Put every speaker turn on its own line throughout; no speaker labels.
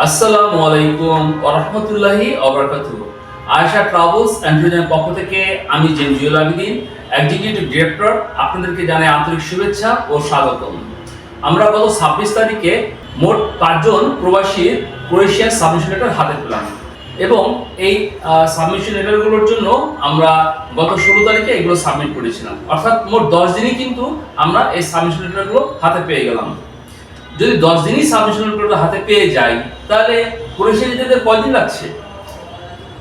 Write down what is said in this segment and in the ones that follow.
আসসালামু আলাইকুম আয়শা ট্রাভেলস পক্ষ থেকে আমি আবিদিন এক্সিকিউটিভ ডিরেক্টর আপনাদেরকে জানাই আন্তরিক শুভেচ্ছা ও স্বাগতম। আমরা গত ছাব্বিশ তারিখে মোট পাঁচজন প্রবাসীর ক্রোয়েশিয়ান সাবমিশন লেটার হাতে পেলাম এবং এই সাবমিশন লেটারগুলোর জন্য আমরা গত ষোলো তারিখে এগুলো সাবমিট করেছিলাম। অর্থাৎ মোট দশ দিনই কিন্তু আমরা এই সাবমিশন লেটারগুলো হাতে পেয়ে গেলাম। যদি দশ দিনই সাবমিশন লেটারটা হাতে পেয়ে যাই, তাহলে ক্রোয়েশিয়া যেতে কয়দিন লাগছে?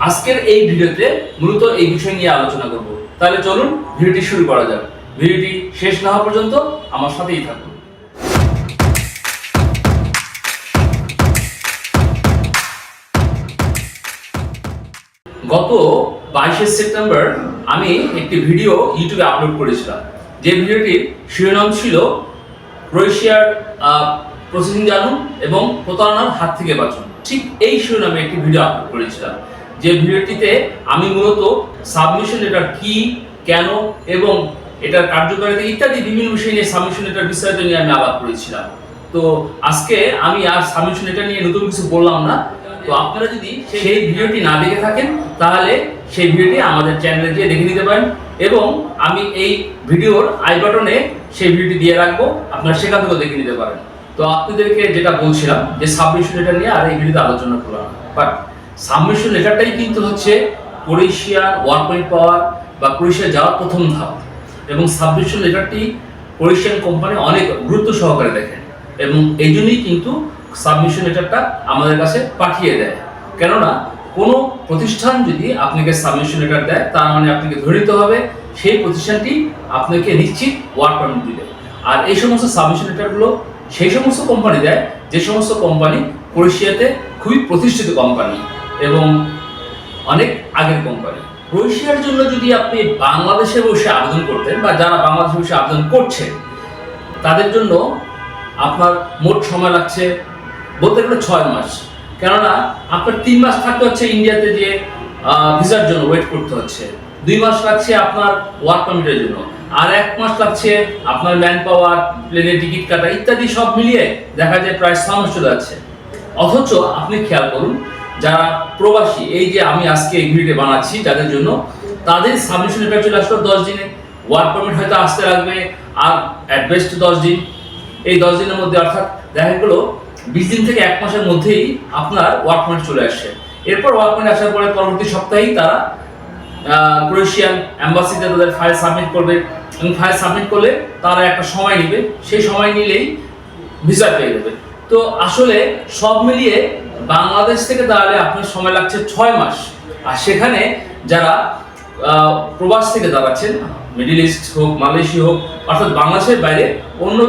আজকের এই ভিডিওতে মূলত এই বিষয় নিয়ে আলোচনা করব। তাহলে চলুন ভিডিওটি শুরু করা যাক। ভিডিওটি শেষ না হওয়া পর্যন্ত আমার সাথেই থাকুন। গত বাইশে সেপ্টেম্বর আমি একটি ভিডিও ইউটিউবে আপলোড করেছিলাম। যে ভিডিওটির শিরোনাম ছিল ক্রোয়েশিয়ার প্রসেসিং জানুন এবং প্রতারণার হাত থেকে বাঁচুন। ঠিক এই শিরোনামে একটি ভিডিও আপলোড করেছিলাম। যে ভিডিওটিতে আমি মূলত সাবমিশন লেটার কি, কেন এবং এটার কার্যকারিতা ইত্যাদি বিভিন্ন বিষয় নিয়ে সাবমিশন লেটার বিস্তারিত নিয়ে আমি আলাপ করেছিলাম। তো আজকে আমি আর সাবমিশন লেটার নিয়ে নতুন কিছু বললাম না। তো আপনারা যদি সেই ভিডিওটি না দেখে থাকেন, তাহলে সেই ভিডিওটি আমাদের চ্যানেলে গিয়ে দেখে নিতে পারেন। এবং আমি এই ভিডিওর আই বাটনে সেই ভিডিওটি দিয়ে রাখব। আপনারা সেখান থেকেও দেখে নিতে পারেন। তো আপনাদেরকে যেটা বলছিলাম যে সাবমিশন লেটার নিয়ে আর এই ভিডিওতে আলোচনা করলাম। বাট সাবমিশন লেটারটাই কিন্তু হচ্ছে ক্রোয়েশিয়ার ওয়ার্ক পয়েন্ট পাওয়ার বা ক্রোয়েশিয়া যাওয়ার প্রথম ধাপ। এবং সাবমিশন লেটারটি ক্রোয়েশিয়ান কোম্পানি অনেক গুরুত্ব সহকারে দেখেন এবং এই জন্যই কিন্তু সাবমিশন লেটারটা আমাদের কাছে পাঠিয়ে দেয়। কেননা কোনো প্রতিষ্ঠান যদি আপনাকে সাবমিশন লেটার দেয়, তার মানে আপনাকে ধরে নিতে হবে সেই প্রতিষ্ঠানটি আপনাকে নিশ্চিত ওয়ার্ক পারমিট দিবে। আর এই সমস্ত সাবমিশন লেটারগুলো সেই সমস্ত কোম্পানি দেয়, যে সমস্ত কোম্পানি ক্রোয়েশিয়াতে খুবই প্রতিষ্ঠিত কোম্পানি এবং অনেক আগের কোম্পানি ক্রোয়েশিয়ার জন্য যদি আপনি বাংলাদেশে বসে আবেদন করতেন বা যারা বাংলাদেশে বসে আবেদন করছেন তাদের জন্য আপনার মোট সময় লাগছে বলতে গেলে ছয় মাস। কেননা আপনার তিন মাস থাকতে হচ্ছে ইন্ডিয়াতে যে ভিসার জন্য ওয়েট করতে হচ্ছে। দুই মাস লাগছে আপনার ওয়ার্ক পারমিটের জন্য। আর এক মাস লাগছে আপনার ম্যান পাওয়ার প্লেনের টিকিট কাটা ইত্যাদি সব মিলিয়ে দেখা যায় প্রায় মাস চলে যাচ্ছে। অথচ আপনি খেয়াল করুন, যারা প্রবাসী, এই যে আমি আজকে এই ভিডিওটি বানাচ্ছি যাদের জন্য, তাদের সাবমিশন লেটার চলে আসলো দশ দিনে। ওয়ার্ক পারমিট হয়তো আসতে লাগবে, আর অ্যাডভেস্ট দশ দিন। এই দশ দিনের মধ্যে অর্থাৎ দেখা গেলো বিশ দিন থেকে এক মাসের মধ্যেই আপনার ওয়ার্ক পারমিট চলে আসছে। এরপর ওয়ার্ক পারমিট আসার পরে পরবর্তী সপ্তাহেই তারা ক্রোয়েশিয়ান অ্যাম্বাসিতে তাদের ফাইল সাবমিট করবে এবং ফাইল সাবমিট করলে তারা একটা সময় নেবে। সেই সময় নিলেই ভিসা পেয়ে যাবে। তো আসলে সব মিলিয়ে বাংলাদেশ থেকে তাহলে আপনার সময় লাগছে ছয় মাস। আর সেখানে যারা প্রবাস থেকে দাঁড়াচ্ছেন মিডিল ইস্ট হোক মালয়েশিয়া হোক, অর্থাৎ বাংলাদেশের বাইরে অন্য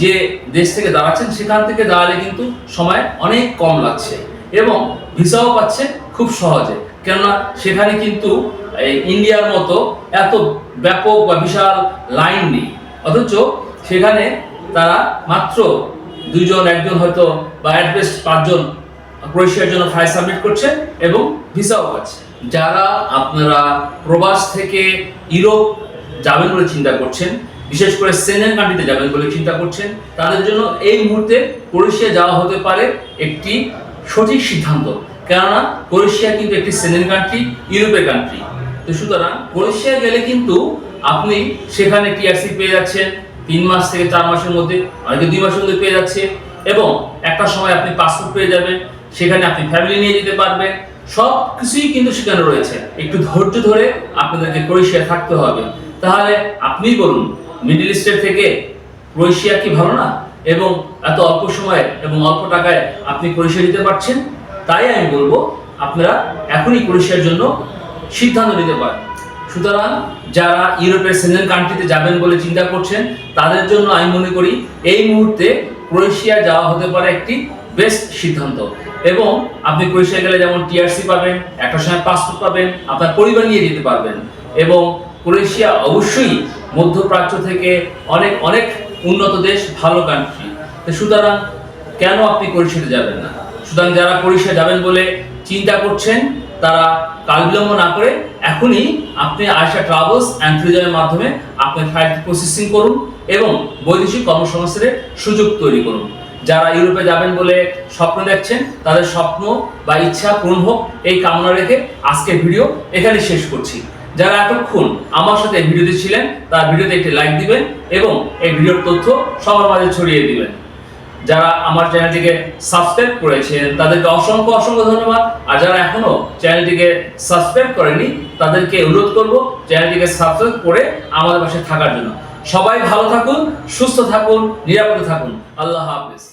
যে দেশ থেকে দাঁড়াচ্ছেন, সেখান থেকে দাঁড়ালে কিন্তু সময় অনেক কম লাগছে এবং ভিসাও পাচ্ছে খুব সহজে। কেননা সেখানে কিন্তু ইন্ডিয়ার মতো এত ব্যাপক বা বিশাল লাইন নেই। অথচ সেখানে তারা মাত্র দুইজন, একজন হয়তো বা অ্যাটলিস্ট পাঁচজন ক্রোয়েশিয়ার জন্য ফাইল সাবমিট করছে এবং ভিসাও পাচ্ছে। যারা আপনারা প্রবাস থেকে ইউরোপ যাবেন বলে চিন্তা করছেন, বিশেষ করে সেনেন কান্ট্রিতে যাবেন বলে চিন্তা করছেন, তাদের জন্য এই মুহূর্তে ক্রোয়েশিয়া যাওয়া হতে পারে একটি সঠিক সিদ্ধান্ত। কেননা ক্রোয়েশিয়া কিন্তু একটি সেনেন কান্ট্রি ইউরোপের কান্ট্রি তো সুতরাং ক্রোয়েশিয়া গেলে কিন্তু আপনি সেখানে টিআরসি পেয়ে যাচ্ছেন, তিন মাস থেকে চার মাসের মধ্যে, অনেকে দুই মাসের মধ্যে পেয়ে যাচ্ছে এবং একটা সময় আপনি পাসপোর্ট পেয়ে যাবেন, সেখানে আপনি ফ্যামিলি নিয়ে যেতে পারবেন। সব কিছুই কিন্তু সেখানে রয়েছে। একটু ধৈর্য ধরে আপনাদেরকে ক্রোয়েশিয়া থাকতে হবে। তাহলে আপনিই বলুন মিডল ইস্টের থেকে ক্রোয়েশিয়া কি ভালো না? এবং এত অল্প সময়ে এবং অল্প টাকায় আপনি ক্রোয়েশিয়া দিতে পারছেন? তাই আমি বলব, আপনারা এখনই ক্রোয়েশিয়ার জন্য সিদ্ধান্ত নিতে পারে। সুতরাং যারা ইউরোপের সেনেন কান্ট্রিতে যাবেন বলে চিন্তা করছেন, তাদের জন্য আমি মনে করি এই মুহূর্তে ক্রোয়েশিয়া যাওয়া হতে পারে একটি বেস্ট সিদ্ধান্ত। এবং আপনি ক্রোয়েশিয়া গেলে যেমন টিআরসি পাবেন, একটা সময় পাসপোর্ট পাবেন, আপনার পরিবার নিয়ে যেতে পারবেন। এবং ক্রোয়েশিয়া অবশ্যই মধ্যপ্রাচ্য থেকে অনেক অনেক উন্নত দেশ, ভালো কান্ট্রি তো সুতরাং কেন আপনি ক্রোয়েশিয়াতে যাবেন না? সুতরাং যারা ক্রোয়েশিয়া যাবেন বলে চিন্তা করছেন তারা কাল বিলম্ব না করে, এখনই আপনি আয়সা ট্রাভেলস অ্যান্ড মাধ্যমে আপনার ফ্লাইট প্রসেসিং করুন এবং বৈদেশিক কর্মসংস্থানের সুযোগ তৈরি করুন। যারা ইউরোপে যাবেন বলে স্বপ্ন দেখছেন, তাদের স্বপ্ন বা ইচ্ছা পূরণ হোক, এই কামনা রেখে আজকের ভিডিও এখানে শেষ করছি। যারা এতক্ষণ আমার সাথে ভিডিওতে ছিলেন, তার ভিডিওতে একটি লাইক দিবেন এবং এই ভিডিওর তথ্য সবার মাঝে ছড়িয়ে দিবেন। যারা আমার চ্যানেলটিকে সাবস্ক্রাইব করেছেন তাদেরকে অসংখ্য অসংখ্য ধন্যবাদ। আর যারা এখনও চ্যানেলটিকে সাবস্ক্রাইব করেনি, তাদেরকে অনুরোধ করব চ্যানেলটিকে সাবস্ক্রাইব করে আমাদের পাশে থাকার জন্য। সবাই ভালো থাকুন, সুস্থ থাকুন, নিরাপদে থাকুন। আল্লাহ হাফিজ।